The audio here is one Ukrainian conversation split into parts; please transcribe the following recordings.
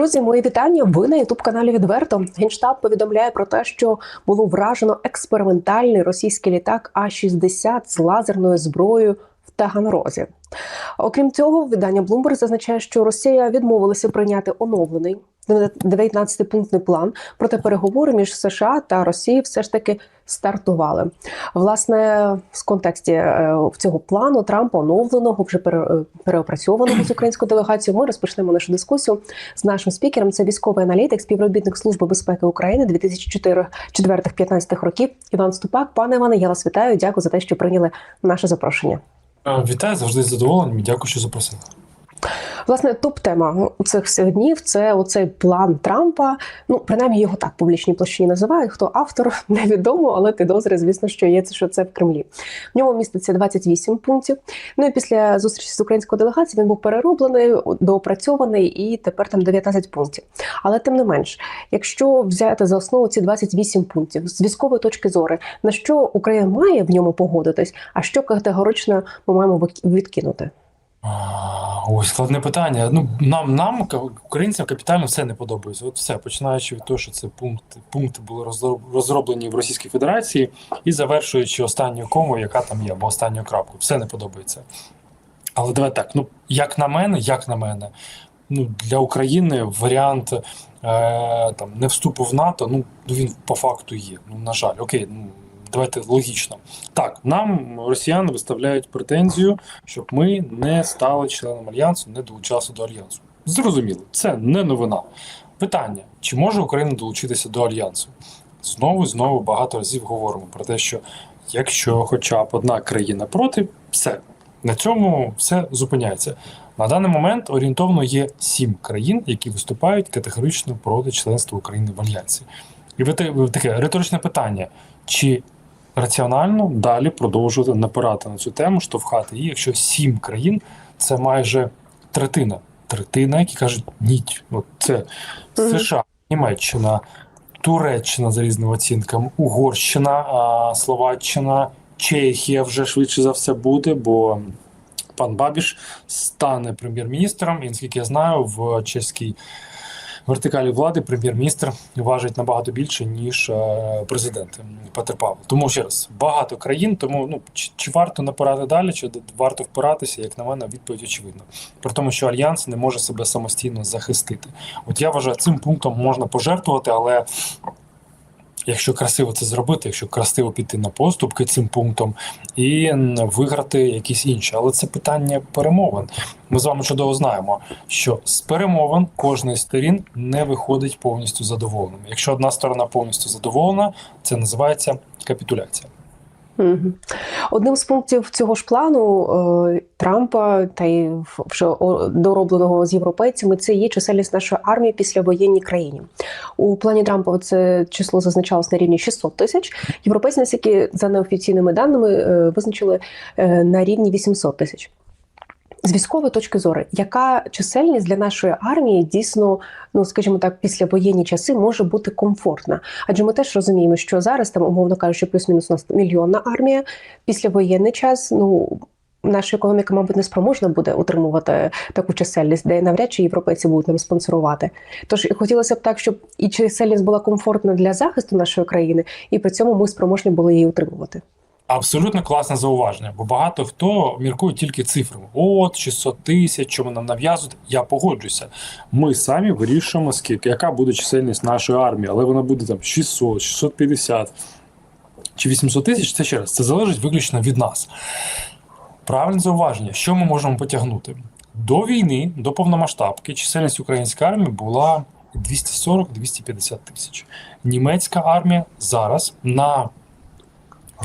Друзі, мої вітання. Ви на ютуб каналі Відверто. Генштаб повідомляє про те, що було вражено експериментальний російський літак А-60 з лазерною зброєю в Таганрозі. Окрім цього, видання Bloomberg зазначає, що Росія відмовилася прийняти оновлений 19-пунктний план, проте переговори між США та Росією все ж таки стартували. Власне, в контексті е, цього плану Трампа оновленого, вже е, переопрацьованого з українською делегацією, ми розпочнемо нашу дискусію з нашим спікером. Це військовий аналітик, співробітник Служби безпеки України 2004-2015 років. Іван Ступак. Пане Іване, я вас вітаю. Дякую за те, що прийняли наше запрошення. Вітаю, завжди з задоволенням. і Дякую, що запросили. Власне, топ-тема цих всіх днів це оцей план Трампа. Ну, принаймні його так в публічній площині називають. Хто автор, невідомо, але підозри, звісно, що є це, що це в Кремлі. В ньому міститься 28 пунктів. Ну і після зустрічі з українською делегацією він був перероблений, доопрацьований, і тепер там 19 пунктів. Але тим не менш, якщо взяти за основу ці 28 пунктів з військової точки зору, на що Україна має в ньому погодитись, а що категорично ми маємо відкинути? Ой, складне питання. Ну, нам, нам, українцям, капітально все не подобається. От все, починаючи від того, що це пункти, пункти були розроблені в Російській Федерації, і завершуючи останньою комою, яка там є, або останню крапку. Все не подобається. Але давай так, ну, як на мене, як на мене, ну, для України варіант е, там, не вступу в НАТО, ну, він по факту є. Ну, на жаль, окей, ну, давайте логічно. Так, нам росіяни виставляють претензію, щоб ми не стали членом альянсу, не долучалися до альянсу. Зрозуміло, це не новина. Питання: чи може Україна долучитися до альянсу? Знову і знову багато разів говоримо про те, що якщо хоча б одна країна проти, все на цьому все зупиняється. На даний момент орієнтовно є сім країн, які виступають категорично проти членства України в альянсі. І таке риторичне питання: чи раціонально далі продовжувати напирати на цю тему, штовхати її, якщо сім країн це майже третина. Третина, які кажуть ні, от це США, Німеччина, Туреччина за різними оцінками, Угорщина, Словаччина, Чехія вже швидше за все буде, бо пан Бабіш стане прем'єр-міністром. І наскільки я знаю, в чеській вертикалі влади прем'єр-міністр важить набагато більше, ніж е, президент Петр Павло. Тому ще раз багато країн. Тому ну чи, чи варто напирати далі, чи варто впиратися, як на мене, відповідь очевидна. При тому, що альянс не може себе самостійно захистити. От я вважаю, цим пунктом можна пожертвувати, але. Якщо красиво це зробити, якщо красиво піти на поступки цим пунктом і виграти якісь інші, але це питання перемовин. Ми з вами чудово знаємо, що з перемовин кожної сторін не виходить повністю задоволеним. Якщо одна сторона повністю задоволена, це називається капітуляція. Одним з пунктів цього ж плану е, Трампа та й вже доробленого з європейцями це є чисельність нашої армії після воєнній країні. У плані Трампа це число зазначалось на рівні 600 тисяч. Європейці, наскільки за неофіційними даними, е, визначили е, на рівні 800 тисяч. З військової точки зору, яка чисельність для нашої армії дійсно, ну скажімо так, після воєнні часи може бути комфортна? Адже ми теж розуміємо, що зараз там, умовно кажучи, плюс-мінус у нас мільйонна армія. Після воєнний час, ну наша економіка, мабуть, не спроможна буде утримувати таку чисельність, де навряд чи європейці будуть нам спонсорувати. Тож хотілося б так, щоб і чисельність була комфортна для захисту нашої країни, і при цьому ми спроможні були її утримувати. Абсолютно класне зауваження, бо багато хто міркує тільки цифрами. От 600 тисяч, чому нам нав'язують. Я погоджуся. Ми самі вирішуємо, скільки яка буде чисельність нашої армії, але вона буде там 600, 650 чи 800 тисяч. Це ще раз, це залежить виключно від нас. Правильне зауваження, що ми можемо потягнути до війни, до повномасштабки, чисельність української армії була 240-250 тисяч. Німецька армія зараз на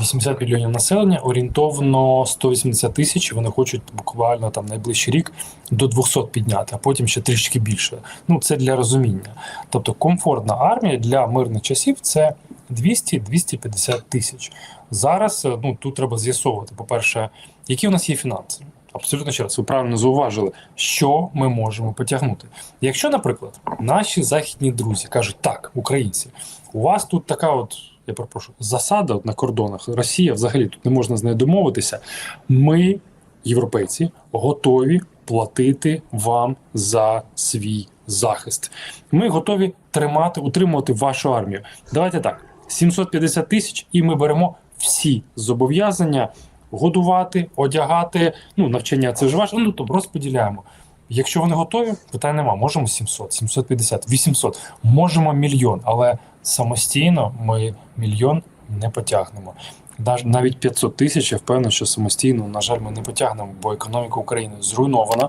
80 мільйонів населення, орієнтовно 180 тисяч. Вони хочуть буквально там найближчий рік до 200 підняти, а потім ще трішки більше. Ну це для розуміння. Тобто комфортна армія для мирних часів це 200-250 тисяч. Зараз е, ну тут треба з'ясовувати. По-перше, які у нас є фінанси. Абсолютно ще раз, ви правильно зауважили, що ми можемо потягнути. Якщо, наприклад, наші західні друзі кажуть, так, українці, у вас тут така от, я перепрошую, засада на кордонах. Росія взагалі тут не можна з нею домовитися. Ми, європейці, готові платити вам за свій захист. Ми готові тримати, утримувати вашу армію. Давайте так: 750 тисяч, і ми беремо всі зобов'язання годувати, одягати. Ну, навчання це ж ваше. Ну то розподіляємо. Якщо вони готові, питань нема. Можемо 700, 750, 800, можемо мільйон, але самостійно ми мільйон не потягнемо. Навіть 500 тисяч, я впевнений, що самостійно, на жаль, ми не потягнемо, бо економіка України зруйнована.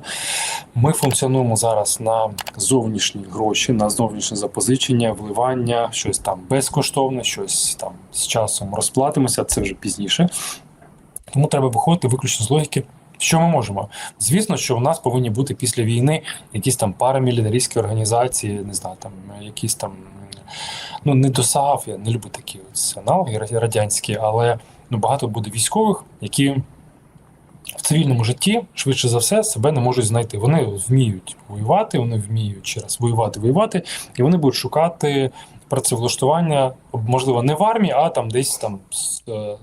Ми функціонуємо зараз на зовнішні гроші, на зовнішнє запозичення, вливання, щось там безкоштовне, щось там з часом розплатимося, це вже пізніше. Тому треба виходити виключно з логіки. Що ми можемо? Звісно, що у нас повинні бути після війни якісь там парамілітаристські організації, не знаю, там якісь там ну не досагав, я не люблю такі от аналоги радянські, але ну багато буде військових, які в цивільному житті швидше за все себе не можуть знайти. Вони вміють воювати, вони вміють ще раз воювати, воювати, і вони будуть шукати працевлаштування, можливо, не в армії, а там десь там е,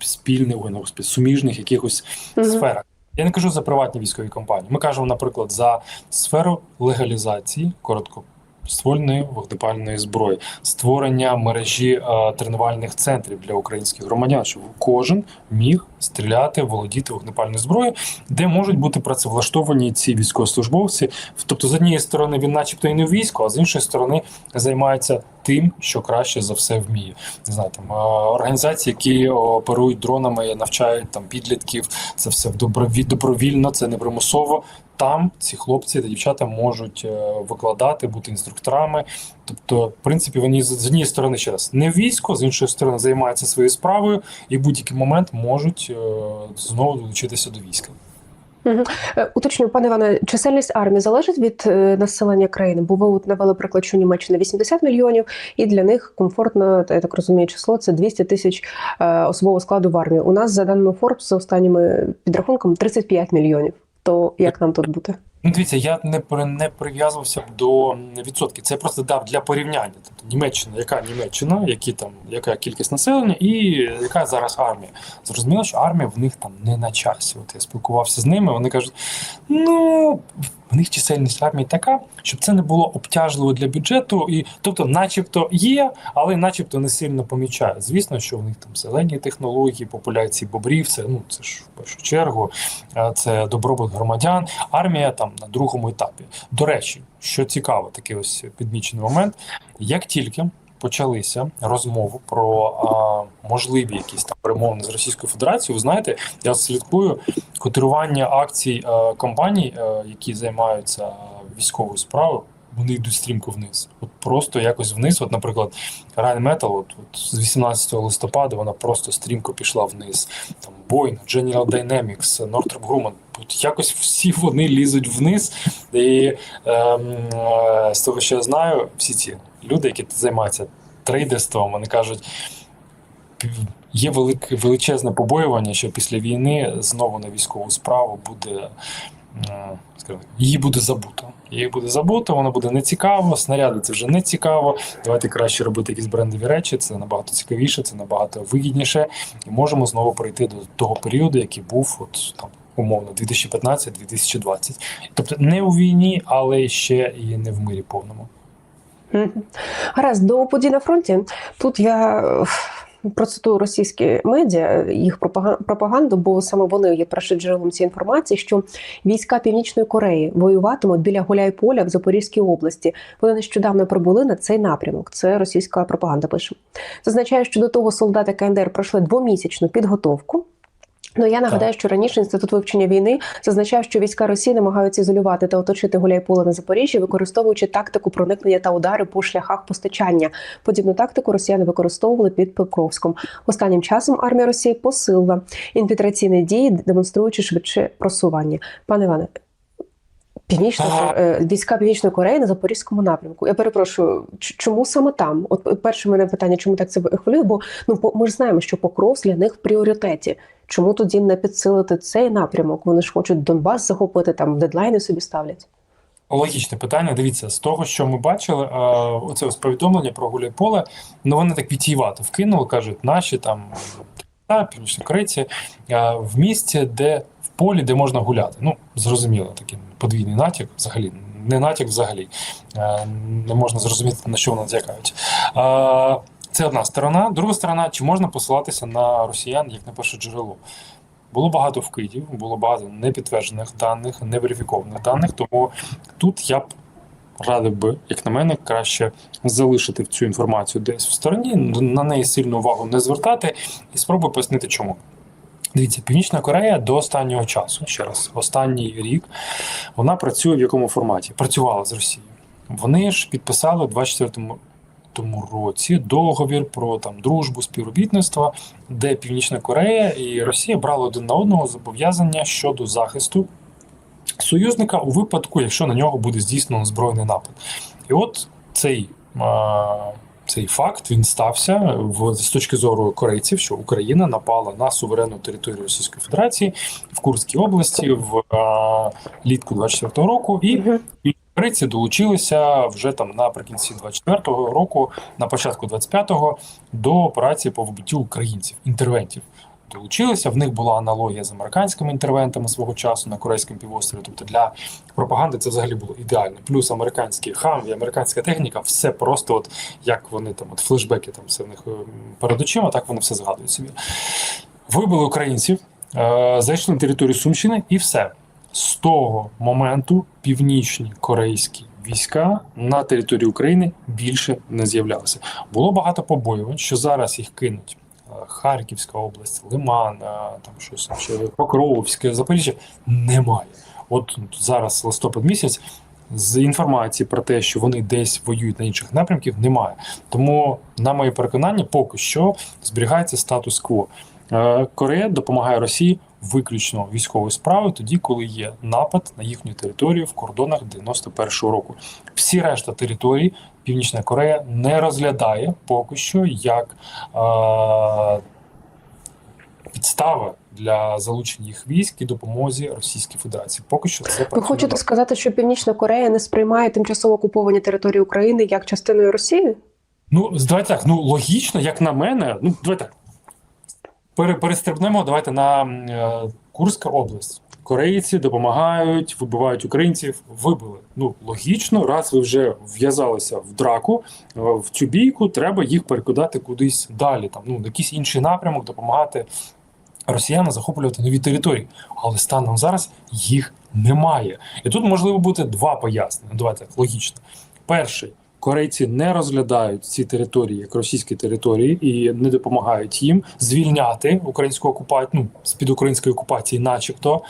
спільних, суміжних якихось Мгм. сферах. Я не кажу за приватні військові компанії. Ми кажемо, наприклад, за сферу легалізації короткоствольної вогнепальної зброї, створення мережі е, тренувальних центрів для українських громадян, щоб кожен міг стріляти, володіти вогнепальною зброєю, де можуть бути працевлаштовані ці військовослужбовці. Тобто, з однієї сторони, він, начебто, і не в війську, а з іншої сторони, займається тим, що краще за все вміє. Не знаю, там організації, які оперують дронами, навчають там підлітків. Це все доброві- добровільно, це не примусово. Там ці хлопці та дівчата можуть е, викладати, бути інструкторами. Тобто, в принципі, вони з з однієї сторони ще раз не військо, з іншої сторони займаються своєю справою і в будь-який момент можуть е, знову долучитися до війська. Е, Уточню, пане Іване, чисельність армії залежить від е, населення країни, бо ви от навели приклад, що Німеччина 80 мільйонів, і для них комфортно, я так розумію, число це 200 тисяч е, особового складу в армії. У нас за даними Forbes, за останніми підрахунками 35 мільйонів. То як нам тут бути? Ну, дивіться, я не не прив'язувався б до відсотків. Це я просто дав для порівняння. Тобто Німеччина, яка Німеччина, які там, яка кількість населення, і яка зараз армія. Зрозуміло, що армія в них там не на часі. От я спілкувався з ними. Вони кажуть: ну в них чисельність армії така, щоб це не було обтяжливо для бюджету, і тобто, начебто, є, але начебто не сильно помічає. Звісно, що в них там зелені технології, популяції бобрів, це ну це ж в першу чергу, е, це добробут громадян. Армія там на другому етапі. До речі, що цікаво, такий ось підмічений момент. Як тільки почалися розмови про а, можливі якісь там перемовини з Російською Федерацією, ви знаєте, я слідкую котирування акцій е, компаній, е, які займаються військовою справою. Вони йдуть стрімко вниз. От просто якось вниз. От, наприклад, Rheinmetall, от, от з 18 листопада вона просто стрімко пішла вниз. Там Boeing, General Dynamics, Northrop Grumman. От якось всі вони лізуть вниз. І ем, е, з того, що я знаю, всі ці люди, які займаються трейдерством, вони кажуть, є велике величезне побоювання, що після війни знову на військову справу буде. Її буде забуто. Її буде забуто, воно буде нецікаво, снаряди це вже не цікаво. Давайте краще робити якісь брендові речі, це набагато цікавіше, це набагато вигідніше. І можемо знову прийти до того періоду, який був от там умовно 2015-2020. Тобто не у війні, але ще і не в мирі повному. Гаразд, до подій на фронті. Тут я процитую російські медіа, їх пропага- пропаганду, бо саме вони є першоджерелом цієї інформації, що війська Північної Кореї воюватимуть біля Гуляйполя в Запорізькій області. Вони нещодавно прибули на цей напрямок. Це російська пропаганда пише. Зазначає, що до того солдати КНДР пройшли двомісячну підготовку. Ну я нагадаю, що раніше інститут вивчення війни зазначав, що війська Росії намагаються ізолювати та оточити Гуляйполе на Запоріжжі, використовуючи тактику проникнення та удари по шляхах постачання. Подібну тактику росіяни використовували під Покровськом. Останнім часом армія Росії посилила інфільтраційні дії, демонструючи швидше просування. Пане Іване. Північна Ага. е, війська Північної Кореї на Запорізькому напрямку. Я перепрошую, чому саме там? От перше мене питання, чому так це хвилює? Бо ну ми ж знаємо, що Покровськ для них в пріоритеті. Чому тоді не підсилити цей напрямок? Вони ж хочуть Донбас захопити, там дедлайни собі ставлять. Логічне питання. Дивіться, з того, що ми бачили, е, оце ось повідомлення про Гуляйполе, ну вони так вітіювато вкинули, кажуть, наші там та північнокорейці е, в місті, де полі, де можна гуляти. Ну, зрозуміло, такий подвійний натяк взагалі не натяк взагалі. Е, Не можна зрозуміти, на що вони натякають. Е, Це одна сторона. Друга сторона, чи можна посилатися на росіян як на перше джерело? Було багато вкидів, було багато непідтверджених даних, неверифікованих даних. Тому тут я б радив би, як на мене, краще залишити цю інформацію десь в стороні, на неї сильну увагу не звертати і спробую пояснити, чому. Дивіться, Північна Корея до останнього часу, ще раз, останній рік, вона працює в якому форматі? Працювала з Росією. Вони ж підписали у 24-му тому році договір про там дружбу, співробітництво, де Північна Корея і Росія брали один на одного зобов'язання щодо захисту союзника у випадку, якщо на нього буде здійснено збройний напад. І от цей. Цей факт він стався в з точки зору корейців, що Україна напала на суверенну територію Російської Федерації в Курській області в а, літку 24-го року, і і корейці долучилися вже там наприкінці 24-го року, на початку 25-го, до операції по вбиттю українців, інтервентів. Долучилися. В них була аналогія з американськими інтервентами свого часу на корейському півострові. Тобто для пропаганди це взагалі було ідеально. Плюс американські хамві, американська техніка, все просто, от як вони там, от флешбеки там все в них е, перед очима, так вони все згадують собі. Вибили українців, е, зайшли на територію Сумщини, і все. З того моменту північні корейські війська на території України більше не з'являлися. Було багато побоювань, що зараз їх кинуть. Е, Харківська область, Лиман, там щось ще Покровське, Запоріжжя немає. От зараз листопад місяць. З інформації про те, що вони десь воюють на інших напрямків, немає. Тому, на моє переконання, поки що зберігається статус-кво. Е, Корея допомагає Росії виключно військовою справою, тоді, коли є напад на їхню територію в кордонах 91-го року. Всі решта територій Північна Корея не розглядає поки що як е, підстава для залучення їх військ і допомозі Російській Федерації. Поки що це Ви хочете добре. сказати, що Північна Корея не сприймає тимчасово окуповані території України як частиною Росії? Ну, давайте так, ну логічно, як на мене, ну давайте так. Пере, перестрибнемо, давайте на е, Курська область. Корейці допомагають, вибивають українців, вибили. Ну логічно, раз ви вже в'язалися в драку, е, в цю бійку, треба їх перекидати кудись далі. Там ну якийсь інший напрямок, допомагати росіянам захоплювати нові території. Але станом зараз їх немає. І тут можливо бути два пояснення. Давайте логічно. Перший. Корейці не розглядають ці території як російські території і не допомагають їм звільняти українську окупацію ну, з під української окупації, начебто.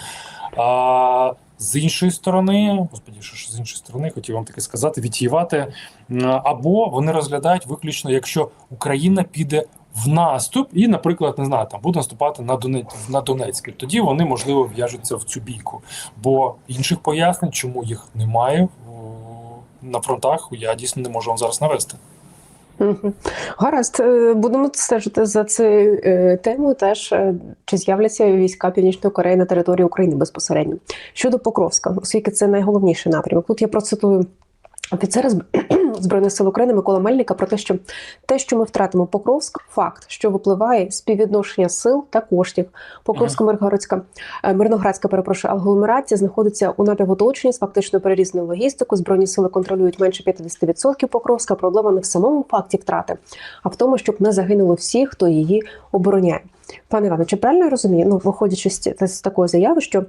А з іншої сторони, господі, що ж з іншої сторони, хотів вам таке сказати, відтіювати. Або вони розглядають виключно, якщо Україна піде в наступ, і, наприклад, не знаю, там буде наступати на Донець на Донецьк. Тоді вони можливо в'яжуться в цю бійку. Бо інших пояснень, чому їх немає на фронтах, я дійсно не можу вам зараз навести. Гаразд, Е, будемо стежити за цією е, темою. Теж е, чи з'являться війська Північної Кореї на території України безпосередньо щодо Покровська, оскільки це найголовніший напрямок. Тут я процитую офіцера Зб- Збройних сил України Микола Мельника про те, що те, що ми втратимо Покровськ, факт, що випливає з співвідношення сил та коштів. Покровська Миргородська е, Мирноградська, перепрошую, агломерація знаходиться у напівоточенні з фактичною перерізною логістикою. Збройні сили контролюють менше 50% Покровська. Проблема не в самому факті втрати, а в тому, щоб не загинуло всі, хто її обороняє. Пане Іване, чи правильно я розумію? Ну, виходячи з, з такої заяви, що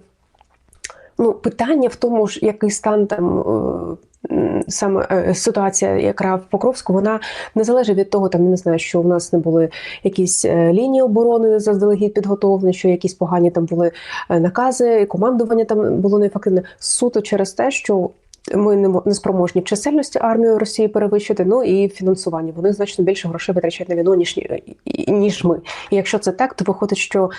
ну, питання в тому ж, який стан там. Саме е, ситуація, яка в Покровську, вона не залежить від того, там не знаю, що в нас не були якісь е, лінії оборони заздалегідь підготовлені, що якісь погані там були е, накази, командування там було неефективне суто через те, що ми не спроможні в чисельності армію Росії перевищити, ну і фінансування. Вони значно більше грошей витрачають на війну, ніж, ніж ми. І якщо це так, то виходить, що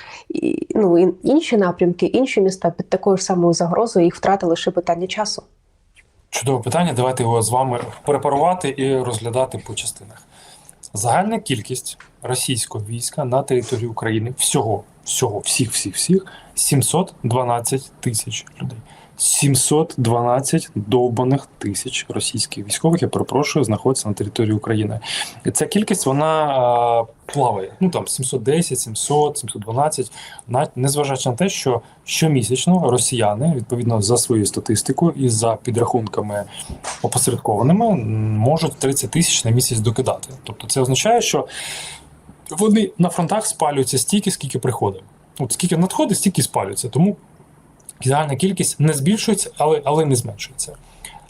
ну, інші напрямки, інші міста під такою ж самою загрозою їх втрати лише питання часу. Чудове питання. Давайте його з вами препарувати і розглядати по частинах. Загальна кількість російського війська на території України всього, всього, всіх, всіх, всіх 712 тисяч людей. 712 довбаних тисяч російських військових, я перепрошую, знаходяться на території України. І ця кількість вона е, плаває. Ну там 710, 700, 712, навіть незважаючи на те, що щомісячно росіяни, відповідно за своєю статистикою і за підрахунками опосередкованими, можуть 30 тисяч на місяць докидати. Тобто це означає, що вони на фронтах спалюються стільки, скільки приходить. От скільки надходить, стільки спалюється. Тому загальна кількість не збільшується, але, але не зменшується.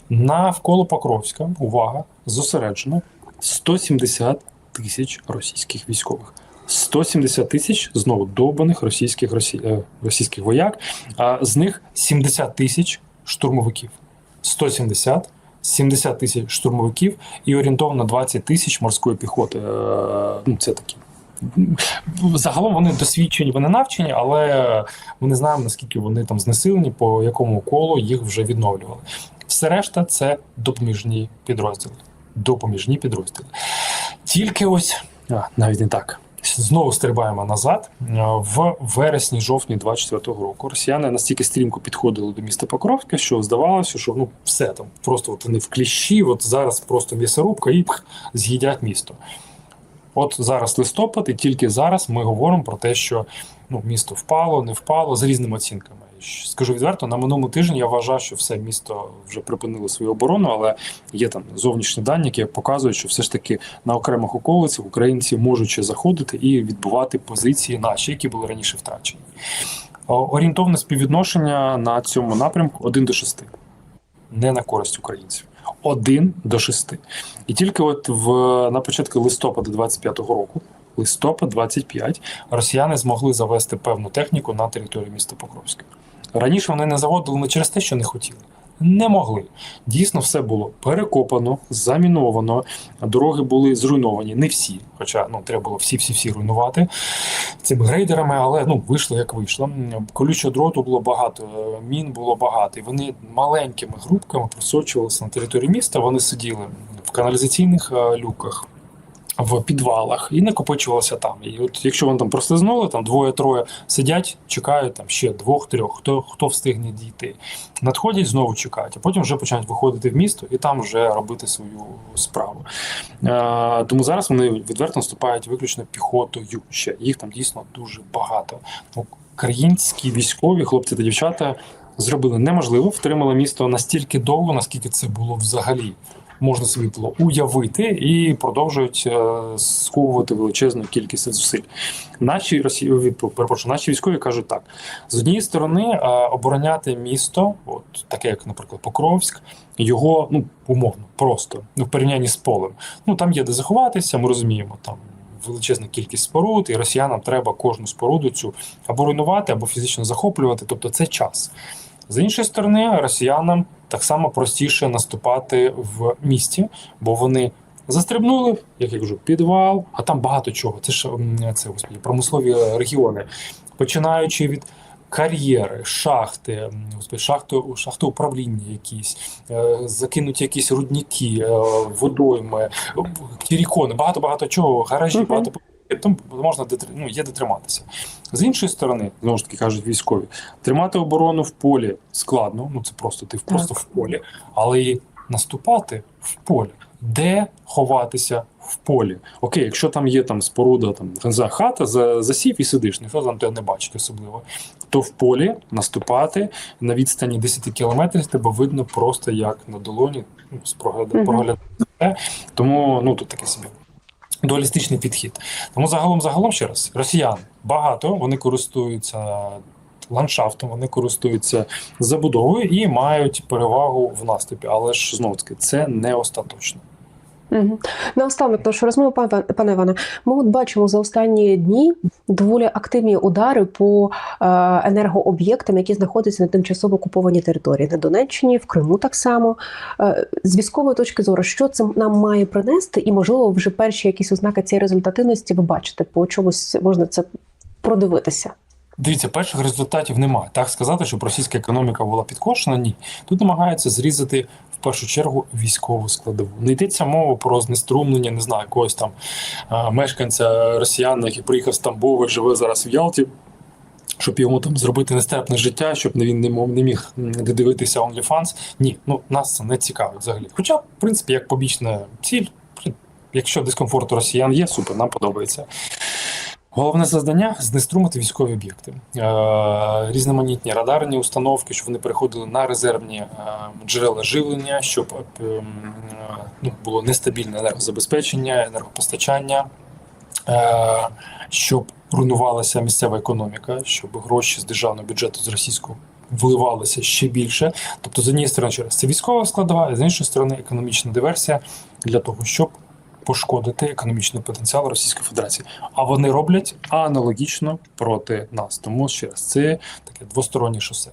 Навколо Покровська, увага, зосереджено 170 тисяч російських військових. 170 тисяч знову довбаних російських, росі... е, російських вояк, а з них 70 тисяч штурмовиків. 170, 70 тисяч штурмовиків і орієнтовно 20 тисяч морської піхоти. Е, Ну, це такі. Загалом вони досвідчені, вони навчені, але ми не знаємо, наскільки вони там знесилені, по якому колу їх вже відновлювали. Все решта це допоміжні підрозділи. Допоміжні підрозділи. Тільки ось а, навіть не так. Знову стрибаємо назад. В вересні-жовтні 24-го року росіяни настільки стрімко підходили до міста Покровська, що здавалося, що ну все там просто от вони в кліщі, от зараз просто м'ясорубка і пх, з'їдять місто. От зараз листопад, і тільки зараз ми говоримо про те, що ну, місто впало, не впало з різними оцінками. Скажу відверто, на минулому тижні я вважав, що все місто вже припинило свою оборону, але є там зовнішні дані, які показують, що все ж таки на окремих околицях українці можуть ще заходити і відбувати позиції наші, які були раніше втрачені. Орієнтовне співвідношення на цьому напрямку 1 до 6. Не на користь українців. 1 до 6. І тільки от в на початку листопада 25-го року, листопад 25, росіяни змогли завести певну техніку на територію міста Покровська. Раніше вони не заводили не через те, що не хотіли. Не могли. Дійсно, все було перекопано, заміновано, дороги були зруйновані. Не всі, хоча ну треба було всі-всі-всі руйнувати цими грейдерами, але ну вийшло як вийшло. Колючого дроту було багато, мін було багато, і вони маленькими групками просочувалися на територію міста. Вони сиділи в каналізаційних е, люках. В підвалах і накопичувалося там. І от якщо вони там прослизнули, там двоє-троє сидять, чекають там ще двох-трьох, хто хто встигне дійти. Надходять, знову чекають, а потім вже починають виходити в місто і там вже робити свою справу. Е, тому зараз вони відверто наступають виключно піхотою. Ще їх там дійсно дуже багато. Українські військові, хлопці та дівчата, зробили неможливо, втримали місто настільки довго, наскільки це було взагалі. Можна собі було уявити і продовжують е, сковувати величезну кількість зусиль. Наші росії перепрошую, наші військові кажуть так: з однієї сторони, е, обороняти місто, от таке, як, наприклад, Покровськ, його ну умовно просто ну, в порівнянні з полем. Ну там є де заховатися, ми розуміємо там. Величезна кількість споруд, і росіянам треба кожну споруду цю або руйнувати, або фізично захоплювати. Тобто це час. З іншої сторони, росіянам так само простіше наступати в місті, бо вони застрибнули, як я кажу, підвал, а там багато чого. Це ж це господі, промислові регіони, починаючи від. Кар'єри, шахти, шахти, шахти управління якісь, е, закинуті якісь рудники, е, водойми, тірікони, багато багато чого, гаражі, Мгм. багато там можна детр- ну, є де триматися. З іншої сторони, знову ж таки кажуть військові, тримати оборону в полі складно, ну це просто ти просто в полі, але і наступати в полі. Де ховатися в полі? Окей, якщо там є там споруда, там знаю, хата, за, засів і сидиш, ніхто там тебе не бачить особливо. То в полі наступати на відстані 10 кілометрів тебе видно просто як на долоні, ну, з прогляду, Мгм. Тому ну тут таке собі дуалістичний підхід. Тому загалом, загалом ще раз, росіян багато, вони користуються ландшафтом, вони користуються забудовою і мають перевагу в наступі. Але ж знову таки, це не остаточно. Угу. Наостанок нашої розмови, пане Іване, ми от бачимо за останні дні доволі активні удари по е, енергооб'єктам, які знаходяться на тимчасово окупованій території на Донеччині, в Криму так само. Е, з військової точки зору, що це нам має принести, і можливо, вже перші якісь ознаки цієї результативності ви бачите, по чомусь можна це продивитися. Дивіться, перших результатів немає. Так сказати, щоб російська економіка була підкошена, ні. Тут намагаються зрізати першу чергу військову складову. Не йдеться мова про знеструмлення, не знаю, якогось там мешканця росіян, який приїхав з Тамбова, живе зараз в Ялті. щоб йому там зробити нестерпне життя, щоб він не мог не міг м, дивитися OnlyFans. Ні, ну нас це не цікавить взагалі. Хоча, в принципі, як побічна ціль, якщо дискомфорт у росіян є, супер, нам подобається. Головне завдання знеструмити військові об'єкти, е, різноманітні радарні установки, щоб вони переходили на резервні е, джерела живлення, щоб е, ну, було нестабільне енергозабезпечення, енергопостачання, щоб руйнувалася місцева економіка, щоб гроші з державного бюджету з російського вливалися ще більше. Тобто, з однієї сторони, через це військова складова, а з іншої сторони, економічна диверсія для того, щоб пошкодити економічний потенціал Російської Федерації. А вони роблять аналогічно проти нас. Тому ще раз це таке двостороннє шосе.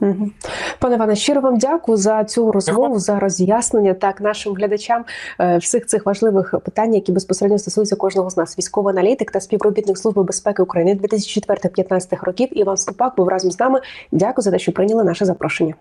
Мгм. Пане Іване, щиро вам дякую за цю розмову, за роз'яснення так нашим глядачам е, всіх цих важливих питань, які безпосередньо стосуються кожного з нас. Військовий аналітик та співробітник Служби безпеки України 2004-2015 років. Іван Ступак був разом з нами. Дякую за те, що прийняли наше запрошення.